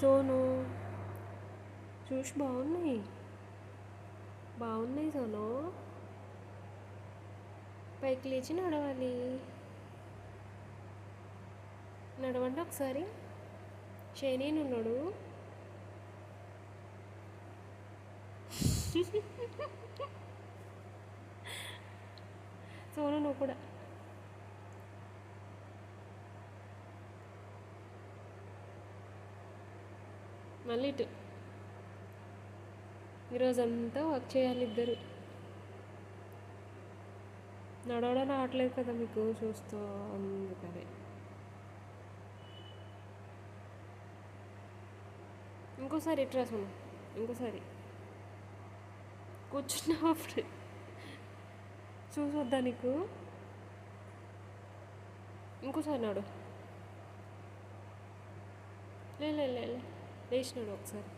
సోను. చూసి బాగున్నాయి? బాగున్నాయి సోను. పైకి లేచి నడవాలి. నడవండి ఒకసారి. శని ఉన్నాడు. సోను నువ్వు కూడా. మళ్ళీ ఇటు. ఈరోజంతా వర్క్ చేయాలి ఇద్దరు. నడవడం రావట్లేదు కదా మీకు చూస్తూ అందుకనే. ఇంకోసారి ఇట్రా సోను. ఇంకోసారి. కూర్చున్నప్పుడు చూసొద్దా నీకు? ఇంకోసారి నాడు. లే లే లే. లే. లేచినాడు ఒకసారి